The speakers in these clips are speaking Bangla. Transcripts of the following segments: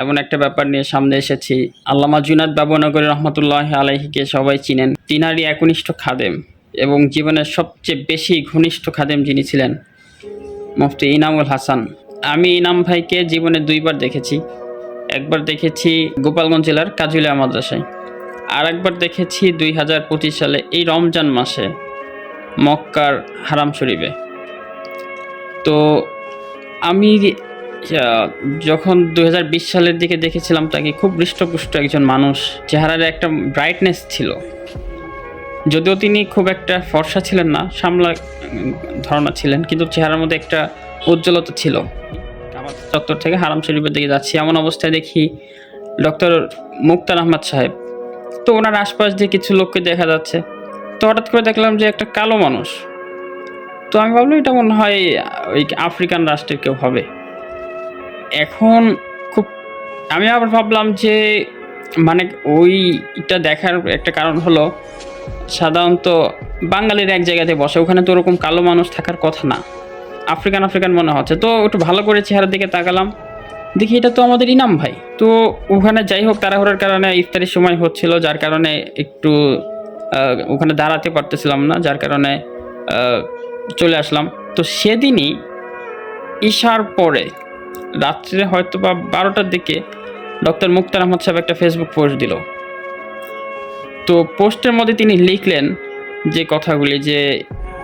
এমন একটা ব্যাপার নিয়ে সামনে এসেছি। আল্লামা জুনাদ বাবুনগরী রহমতুল্লাহ আলাইহিকে সবাই চিনেন। তিনারই একনিষ্ঠ খাদেম এবং জীবনের সবচেয়ে বেশি ঘনিষ্ঠ খাদেম যিনি ছিলেন, মুফতি ইনামুল হাসান। আমি ইনাম ভাইকে জীবনে দুইবার দেখেছি। একবার দেখেছি গোপালগঞ্জ জেলার কাজুলিয়া মাদ্রাসায়। আর একবার দেখেছি দুই হাজার পঁচিশ সালে এই রমজান মাসে মক্কার হারাম শরীফে। তো আমি যখন দু হাজার বিশ সালের দিকে দেখেছিলাম তাকে খুব হৃষ্টপুষ্ট একজন মানুষ। চেহারার একটা ব্রাইটনেস ছিল। যদিও তিনি খুব একটা ফর্সা ছিলেন না, সামলা ধারণা ছিলেন, কিন্তু চেহারার মধ্যে একটা উজ্জ্বলতা ছিল। আমার চত্বর থেকে হারাম শরীফের দিকে যাচ্ছি। এমন অবস্থায় দেখি ডক্টর মুক্তার আহমদ সাহেব। তো ওনার আশপাশ দিয়ে কিছু লোককে দেখা যাচ্ছে। তো হঠাৎ করে দেখলাম যে একটা কালো মানুষ। তো আমি ভাবলাম এটা মনে হয় ওই আফ্রিকান রাষ্ট্রের কেউ হবে। এখন খুব, আমি আবার ভাবলাম যে মানে ওইটা দেখার একটা কারণ হলো, সাধারণত বাঙালির এক জায়গাতে বসে, ওখানে তো ওরকম কালো মানুষ থাকার কথা না। আফ্রিকান আফ্রিকান মনে হচ্ছে। তো একটু ভালো করে চেহারার দিকে তাকালাম। দেখি এটা তো আমাদের ইনাম ভাই। তো ওখানে যাই হোক, তাড়াহুড়োর কারণে ইফতারের সময় হচ্ছিল, যার কারণে একটু ওখানে দাঁড়াতে পারতেছিলাম না, যার কারণে চলে আসলাম। তো সেদিনই ঈশার পরে রাত্রে হয়তো বা বারোটার দিকে ডক্টর মুক্তার আহমদ সাহেব একটা ফেসবুক পোস্ট দিল। তো পোস্টের মধ্যে তিনি লিখলেন যে কথাগুলি যে,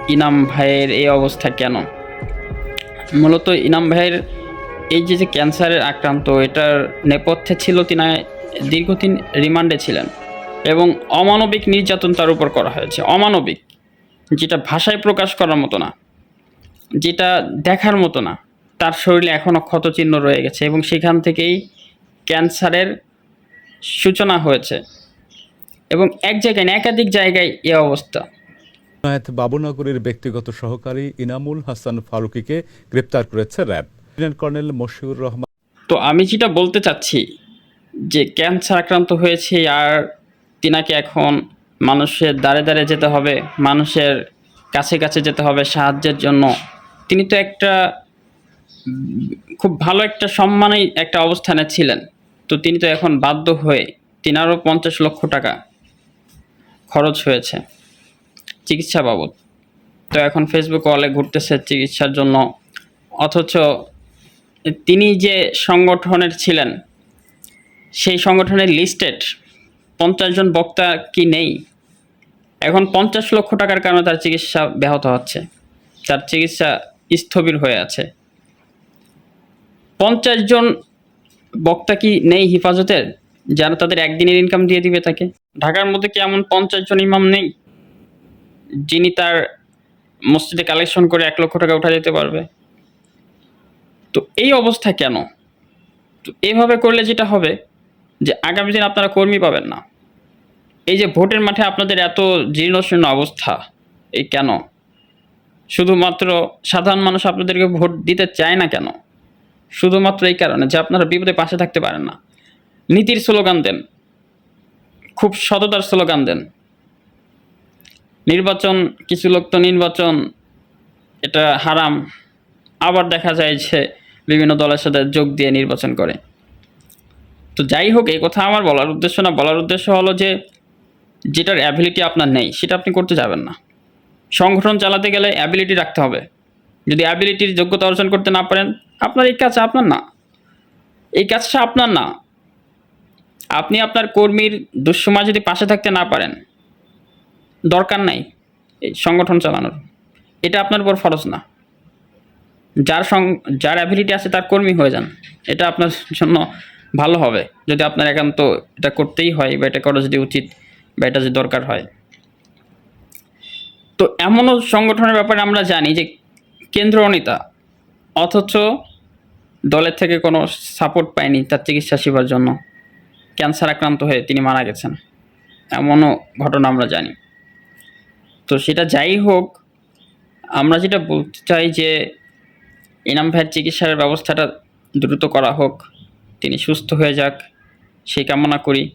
ইনাম ভাইয়ের এই অবস্থা কেন? মূলত ইনাম ভাইয়ের এই যে যে ক্যান্সারের আক্রান্ত, এটার নেপথ্যে ছিল তিনি দীর্ঘদিন রিমান্ডে ছিলেন এবং অমানবিক নির্যাতন তার উপর করা হয়েছে। অমানবিক, যেটা ভাষায় প্রকাশ করার মতো না, যেটা দেখার মতো না। তার শরীরে এখনও ক্ষতচিহ্ন রয়ে গেছে এবং সেখান থেকেই ক্যান্সারের সূচনা হয়েছে। এবং এক জায়গায় না একাধিক জায়গায় এ অবস্থা। বাবুনগরীর ব্যক্তিগত সহকারী ইনামুল হাসান ফারুকিকে গ্রেপ্তার করেছে র্যাব। কর্নেল মশিউর রহমান তো আমি যেটা বলতে চাচ্ছি যে ক্যান্সার আক্রান্ত হয়েছে আর তিনাকে এখন মানুষের দ্বারে দ্বারে যেতে হবে মানুষের কাছে কাছে যেতে হবে সাহায্যের জন্য। তিনি তো একটা খুব ভালো একটা সম্মানী একটা অবস্থানে ছিলেন। তো তিনি তো এখন বাধ্য হয়ে তিনারও পঞ্চাশ লক্ষ টাকা খরচ হয়েছে চিকিৎসা বাবদ। তো এখন ফেসবুক ওয়ালে ঘুরতেছে চিকিৎসার জন্য। অথচ তিনি যে সংগঠনের ছিলেন, সেই সংগঠনের লিস্টেড পঞ্চাশ জন বক্তা কি নেই? এখন পঞ্চাশ লক্ষ টাকার কারণে তার চিকিৎসা ব্যাহত হচ্ছে। তার চিকিৎসা স্থবির হয়ে আছে। পঞ্চাশ জন বক্তা কি নেই হেফাজতের যারা তাদের একদিনের ইনকাম দিয়ে দিবে তাকে? ঢাকার মধ্যে কি এমন পঞ্চাশ জন ইমাম নেই, যিনি তার মসজিদে কালেকশন করে এক লক্ষ টাকা উঠা দিতে পারবে? তো এই অবস্থা কেন? তো এইভাবে করলে যেটা হবে, যে আগামী দিন আপনারা কর্মী পাবেন না। এই যে ভোটের মাঠে আপনাদের এত জীর্ণশীর্ণ অবস্থা, এই কেন? শুধুমাত্র সাধারণ মানুষ আপনাদেরকে ভোট দিতে চায় না কেন? শুধুমাত্র এই কারণে যে আপনারা বিপদে পাশে থাকতে পারেন না। নীতির স্লোগান দেন। খুব সততার স্লোগান দেন। নির্বাচন, কিছু লোক তো নির্বাচন, এটা হারাম। আবার দেখা যায় যে বিভিন্ন দলের সাথে যোগ দিয়ে নির্বাচন করে। তো যাই হোক, এই কথা আমার বলার উদ্দেশ্য না। বলার উদ্দেশ্য হলো যে, যেটার অ্যাবিলিটি আপনার নেই, সেটা আপনি করতে যাবেন না। সংগঠন চালাতে গেলে অ্যাবিলিটি রাখতে হবে। যদি অ্যাবিলিটির যোগ্যতা অর্জন করতে না পারেন, আপনার এই কাজ আপনার না। এই কাজটা আপনার না। আপনি আপনার কর্মীর দুঃসময় যদি পাশে থাকতে না পারেন, দরকার নাই এই সংগঠন চালানোর। এটা আপনার উপর ফরজ না। যার সং, যার অ্যাবিলিটি আছে তার কর্মী হয়ে যান। এটা আপনার জন্য ভালো হবে। যদি আপনার একান্ত এটা করতেই হয় বা এটা করা যদি উচিত বা এটা যদি দরকার হয়। তো এমনও সংগঠনের ব্যাপারে আমরা জানি যে কেন্দ্র নেতা অথচ দলের থেকে কোনো সাপোর্ট পায়নি তার চিকিৎসা সেবার জন্য। ক্যান্সার আক্রান্ত হয়ে তিনি মারা গেছেন। এমনও ঘটনা আমরা জানি। তো সেটা যাই হোক, আমরা যেটা বলতে চাই যে ইনাম ভাইয়ের চিকিৎসার ব্যবস্থাটা দ্রুত করা হোক, তিনি সুস্থ হয়ে যাক, সেই কামনা করি।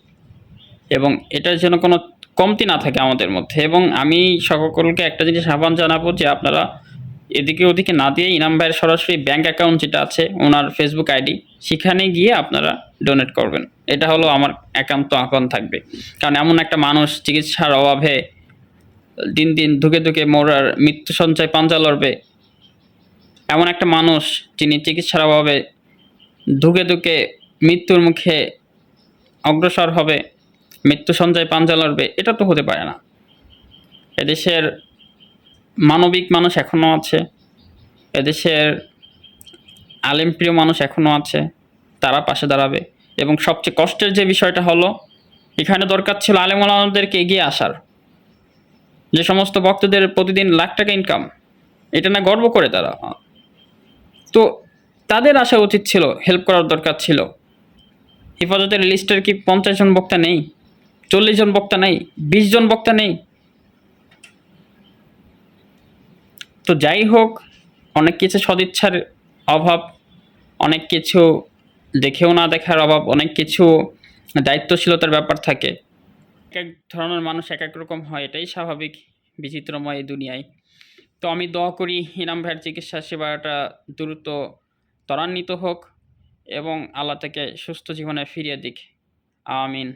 এবং এটার যেন কোনো কমতি না থাকে আমাদের মধ্যে। এবং আমি সকলকে একটা জিনিস আহ্বান জানাব যে আপনারা এদিকে ওদিকে না দিয়ে ইনাম ভাইয়ের সরাসরি ব্যাঙ্ক অ্যাকাউন্ট যেটা আছে, ওনার ফেসবুক আইডি সেখানে গিয়ে আপনারা ডোনেট করবেন। এটা হলো আমার একান্ত আহ্বান থাকবে। কারণ এমন একটা মানুষ, চিকিৎসার অভাবে দিন দিন ধুকে ধুকে মরার, মৃত্যু সঞ্চয় পাঞ্জা লড়বে। এমন একটা মানুষ, যিনি চিকিৎসার অভাবে ধুকে ধুকে মৃত্যুর মুখে অগ্রসর হবে, মৃত্যু সঞ্চয় পাঞ্জা লড়বে, এটা তো হতে পারে না। এদেশের মানবিক মানুষ এখনও আছে। এদেশের আলেমপ্রিয় মানুষ এখনও আছে। তারা পাশে দাঁড়াবে। এবং সবচেয়ে কষ্টের যে বিষয়টা হলো, এখানে দরকার ছিল আলেমুলামাদেরকে এগিয়ে আসার। যে সমস্ত ভক্তদের প্রতিদিন লাখ টাকা ইনকাম এটা না গর্ব করে তারা। তো তাদের আসা উচিত ছিল হেল্প করার দরকার ছিল। হেফাজতের লিস্টের কি পঞ্চাশ জন বক্তা নেই? চল্লিশ জন বক্তা নেই? বিশ জন বক্তা নেই? তো যাই হোক, অনেক কিছু সদিচ্ছার অভাব, অনেক কিছু দেখেও না দেখার অভাব, অনেক কিছু দায়িত্বশীলতার ব্যাপার থাকে। এক এক ধরনের মানুষ এক এক রকম হয়, এটাই স্বাভাবিক, বিচিত্রময় এই দুনিয়ায়। তো আমি দোয়া করি ইনাম ভাইয়ের চিকিৎসা সেবাটা দ্রুত ত্বরান্বিত হোক এবং আল্লাহ থেকে সুস্থ জীবনে ফিরিয়ে দিক। আমিন।